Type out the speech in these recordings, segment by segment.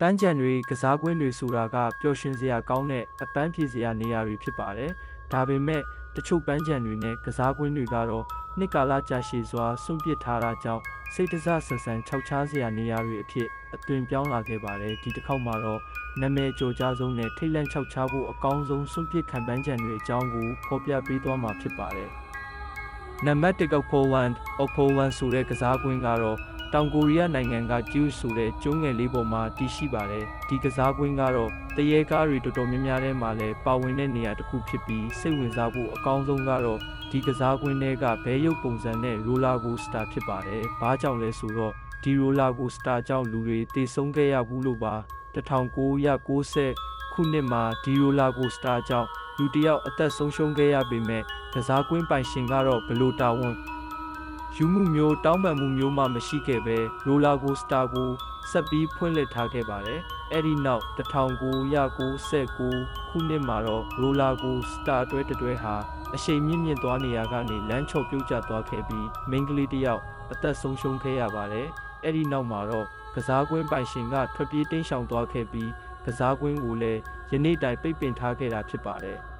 ပန်းချံတွေကစားကွင်းတွေဆိုတာကပျော်ရွှင်စရာကောင်းတဲ့အပန်းဖြေစရာနေရာတွေဖြစ်ပါတယ်။ဒါပေမဲ့တချို့ပန်းချံတွေနဲ့ကစားကွင်းတွေကတော့နှစ်ကာလကြာရှည်စွာစွန့်ပစ်ထားတာကြောင့်စိတ်တစဆန်ဆန်ခြောက်ခြားစရာနေရာတွေအဖြစ်အသွင်ပြောင်းလာခဲ့ပါတယ်။ဒီတစ်ခေါက်မှာတော့နာမည်ကျော်ကြားဆုံးနဲ့ထိတ်လန့်ခြောက်ခြားဖို့အကောင်းဆုံးစွန့်ပစ်ခံပန်းချံတွေအကြောင်းကိုဖော်ပြပေးသွားမှာဖြစ်ပါတယ်။နံပါတ်1က Poland Opoland ဆိုတဲ့ကစားကွင်းကတော့ တောင်ကိုရီးယားနိုင်ငံက Juice ဆိုတဲ့ကျွန်းငယ်လေးပေါ်မှာတည်ရှိပါတယ်ဒီကစားကွင်းကတော့တရေကားတွေတော်တော်များများထဲမှာလည်းပါဝင်တဲ့နေရာတစ်ခုဖြစ်ပြီးစိတ်ဝင်စားဖို့အကောင်းဆုံးကတော့ဒီကစားကွင်းတွေကဘဲရုပ်ပုံစံနဲ့ roller coaster ဖြစ်ပါတယ်ဘာကြောင့်လဲဆိုတော့ဒီ roller coaster ကြောင့်လူတွေတေဆုံးခဲ့ရဘူးလို့ပါ1990ခုနှစ်မှာဒီ roller coaster ကြောင့်လူတစ်ယောက်အသက်ဆုံးရှုံးခဲ့ရပေမဲ့ကစားကွင်းပိုင်ရှင်ကတော့ဘလို့တာဝန် ယူမှုမျိုးတောင်းပန်မှုမျိုးမှမရှိခဲ့ပဲရိုလာကိုစတာကိုဆက်ပြီးဖွင့်လှစ်ထားခဲ့ပါတယ်။အဲ့ဒီနောက်1999ခုနှစ်မှာတော့ရိုလာကိုစတာတွဲတတွဲဟာအရှိန်မြင့်မြင့်သွားနေရကနေလမ်းချော်ပြုတ်ကျသွားခဲ့ပြီးမိန်းကလေးတစ်ယောက်အသက်ဆုံးရှုံးခဲ့ရပါတယ်။အဲ့ဒီနောက်မှာတော့ကစားကွင်းပိုင်ရှင်ကထွက်ပြေးတိမ်းရှောင်သွားခဲ့ပြီးကစားကွင်းကိုလည်းယနေ့တိုင်ပိတ်ပင်ထားခဲ့တာဖြစ်ပါတယ်။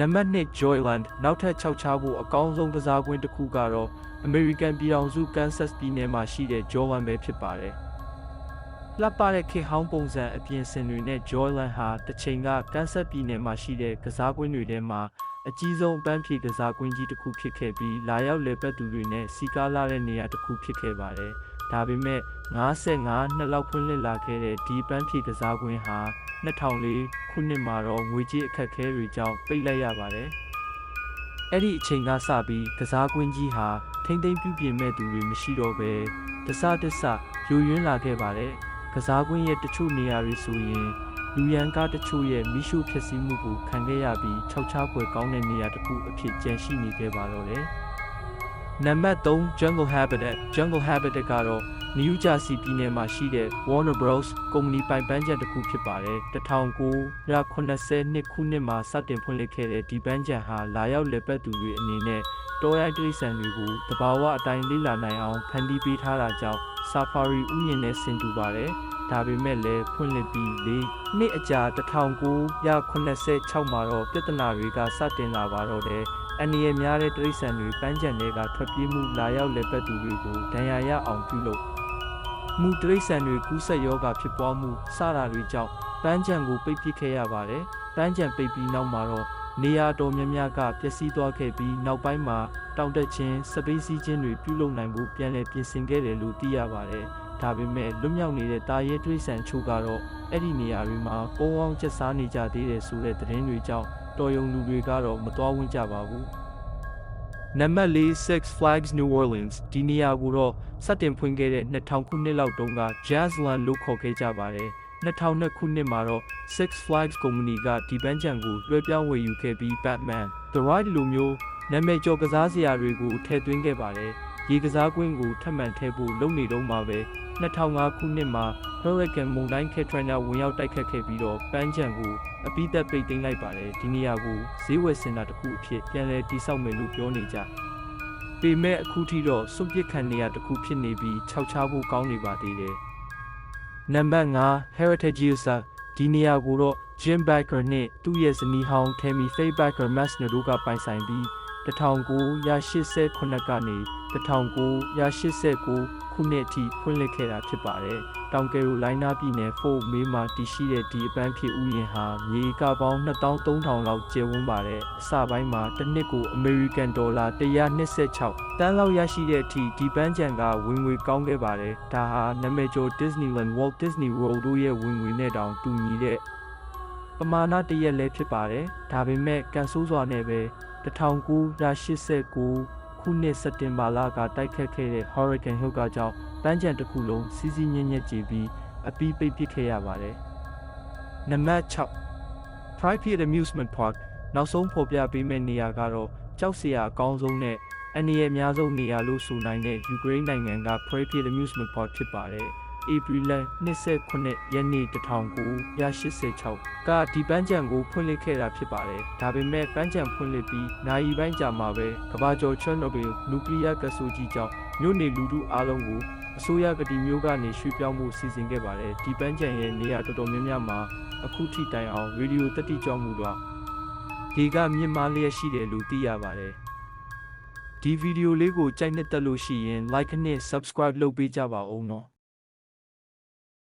နံပါတ်1 Joyland နောက်ထပ်6ချဖို့အကောင်းဆုံးကစားကွင်းတစ်ခုကတော့ American ပြည်ထောင်စု Kansas ပြည်နယ်မှာရှိတဲ့ Joyland ပဲဖြစ်ပါတယ်။လှပတဲ့ခေတ်ဟောင်းပုံစံအပြင်ဆင်တွေနဲ့ Joyland ဟာတစ်ချိန်က Kansas ပြည်နယ်မှာရှိတဲ့ကစားကွင်းတွေထဲမှာအကြီးဆုံးအပန်းဖြေကစားကွင်းကြီးတစ်ခုဖြစ်ခဲ့ပြီးလာရောက်လည်ပတ်သူတွေနဲ့စီကားလာတဲ့နေရာတစ်ခုဖြစ်ခဲ့ပါတယ်။ ဒါပေမဲ့55နှစ်လောက်ဖွင့်လှစ်လာခဲ့တဲ့ဒီပန်းဖြေကစားကွင်းဟာ2004ခုနှစ်မှာတော့ငွေကြေးအခက်အခဲတွေကြောင့်ပိတ်လိုက်ရပါတယ်။အဲ့ဒီအချိန်ကစပြီးကစားကွင်းကြီးဟာထိမ့်သိမ့်ပြုပြင်မဲ့သူတွေမရှိတော့ပဲတစတစယိုယွင်းလာခဲ့ပါတယ်။ကစားကွင်းရဲ့တချို့နေရာတွေဆိုရင်လူရန်ကားတချို့ရဲ့မိရှုဖြစ်စည်းမှုကိုခံခဲ့ရပြီးခြောက်ခြားပွဲကောင်းတဲ့နေရာတစ်ခုအဖြစ်ကျန်ရှိနေခဲ့ပါတော့တယ်။ နံပါတ်3 Jungle Habitat Jungle Habitat ကတော့ New Jersey ပြည်နယ်မှာရှိတဲ့ Warner Bros ကုမ္ပဏီပိုင်ပန်းခြံတစ်ခုဖြစ်ပါတယ်1982ခုနှစ်မှာစတင်ဖွင့်လှစ်ခဲ့တဲ့ဒီပန်းခြံဟာလာရောက်လည်ပတ်သူတွေအနေနဲ့တောရိုက်တိရစ္ဆာန်တွေကိုတဘာဝအတိုင်းလေ့လာနိုင်အောင်ဖန်တီးပေးထားတာကြောင့် Safari ဥယျာဉ်နဲ့ဆင်တူပါတယ်ဒါပေမဲ့လည်းဖွင့်လှစ်ပြီး၄နှစ်အကြာ1986မှာတော့ပြဿနာတွေကစတင်လာပါတော့တယ် အန်ဒီရဲ့များတဲ့တိရစ္ဆာန်တွေပန်းချံတွေကထွက်ပြေးမှုလာရောက်လည်ပတ်သူတွေကိုဒဏ်ရာရအောင်ပြုလုပ်မူတရိษံတွေကူးဆက်ရောဂါဖြစ်ပွားမှုစတာတွေကြောင့်ပန်းချံကိုပိတ်ပစ်ခဲ့ရပါတယ်။ပန်းချံပိတ်ပြီးနောက်မှာတော့နေရာတော်များများကပျက်စီးသွားခဲ့ပြီးနောက်ပိုင်းမှာတောင်တက်ခြင်းစပိးစီးခြင်းတွေပြုလုပ်နိုင်ဖို့ပြန်လည်ပြင်ဆင်ခဲ့တယ်လို့သိရပါတယ်။ဒါပေမဲ့လွတ်မြောက်နေတဲ့တာရဲတွေးဆန်ချို့ကတော့အဲ့ဒီနေရာတွေမှာပုံအောင်ကျက်စားနေကြသေးတယ်ဆိုတဲ့သတင်းတွေကြောင့် တော်ယုံလူတွေကတော့မတော်ဝင်ကြပါဘူး။နံပါတ်၄ Six Flags New Orleans ဒီနေရာကိုတော့စတင်ဖွင့်ခဲ့တဲ့2000ခုနှစ်လောက်တုန်းက Jazzland လို့ခေါ်ခဲ့ကြပါတယ်။2002ခုနှစ်မှာတော့ Six Flags ကုမ္ပဏီကဒီပန်းချံကိုလွှဲပြောင်းဝယ်ယူခဲ့ပြီး Batman, The Ride လိုမျိုးနာမည်ကျော်ကစားစရာတွေကိုထည့်သွင်းခဲ့ပါတယ်။ ရေကစားကွင်းကိုထပ်မံထည့်ဖို့လုပ်နေတော့မှာပဲ2005ခုနှစ်မှာ Hurricane မုန်တိုင်း Katrina ဝင်ရောက်တိုက်ခတ်ခဲ့ပြီးတော့ပန်းချံကိုအပိသက်ပိတ်သိမ်းလိုက်ပါတယ်ဒီနေရာကိုဈေးဝယ်စင်တာတစ်ခုအဖြစ်ပြန်လည်တည်ဆောက်မယ်လို့ပြောနေကြပေမဲ့အခုထိတော့စွန့်ပစ်ခံနေရတစ်ခုဖြစ်နေပြီးခြောက်ခြားဖို့ကောင်းနေပါသေးတယ်နံပါတ်5 Heritage User ဒီနေရာကိုတော့ Jim Baker နဲ့သူ့ရဲ့ဇနီးဟောင်း Tammy Faye Baker Masner တို့ကပိုင်ဆိုင်ပြီး 1989ကနေ1989ခုနှစ်အထိဖွင့်လှစ်ခဲ့တာဖြစ်ပါတယ်။တောင်ကယ်ရိုလိုင်းနားပြည်နယ်ဖို့မေးမှာတည်ရှိတဲ့ဒီအပန်းဖြေဥယျာဉ်ဟာမြေကပေါင်း2300လောက်ကျယ်ဝန်းပါတယ်။အစပိုင်းမှာတစ်နှစ်ကို American Dollar 126တန်းလောက်ရရှိတဲ့အထိဒီပန်းခြံကဝင်ငွေကောင်းခဲ့ပါတယ်။ဒါဟာနာမည်ကျော် Disneyland Walt Disney World တို့ရဲ့ဝင်ငွေနဲ့တောင်တူညီတဲ့ပမာဏတရက်လည်းဖြစ်ပါတယ်။ဒါပေမဲ့ကန်ဆိုးစွာနဲ့ပဲ 1989ခုနှစ်စက်တင်ဘာလကတိုက်ခတ်ခဲ့တဲ့ Hurricane Hilda ကြောင့်ပန်းခြံတစ်ခုလုံးစီးစီးညံ့ညက်ကြည်ပြီးအပီးပိတ်ပစ်ခဲ့ရပါတယ်။နံပါတ်6 Private Amusement Park နောက်ဆုံးဖော်ပြပေးမယ့်နေရာကတော့ကြောက်စရာအကောင်းဆုံးနဲ့အနေရအများဆုံးနေရာလို့ဆိုနိုင်တဲ့ယူကရိန်းနိုင်ငံက Private Amusement Park ဖြစ်ပါတယ်။ ဧပြီလ29ရက်နေ့1986ကဒီပန်းချံကိုဖွင့်လှစ်ခဲ့တာဖြစ်ပါတယ်။ဒါပေမဲ့ပန်းချံဖွင့်လှစ်ပြီးနိုင်ရီပိုင်းကြာမှာပဲကဘာကျော်ချွန်းနိုဘယ်နျူကလ িয়ার ကဆူကြီးကြောင့်မြို့နေလူထုအားလုံးကိုအစိုးရကတိမျိုးကနေရွှေ့ပြောင်းမှုစီစဉ်ခဲ့ပါတယ်ဒီပန်းချံရဲ့နေရာတော်တော်များများမှာအခုထိတိုင်အောင်ရေဒီယိုတက်တိကြောင်းမှုတော့ဒီကမြင့်မားလျက်ရှိတယ်လို့သိရပါတယ်ဒီဗီဒီယိုလေးကိုကြိုက်နှစ်သက်လို့ရှိရင် like နဲ့ subscribe လုပ်ပေးကြပါဦးနော်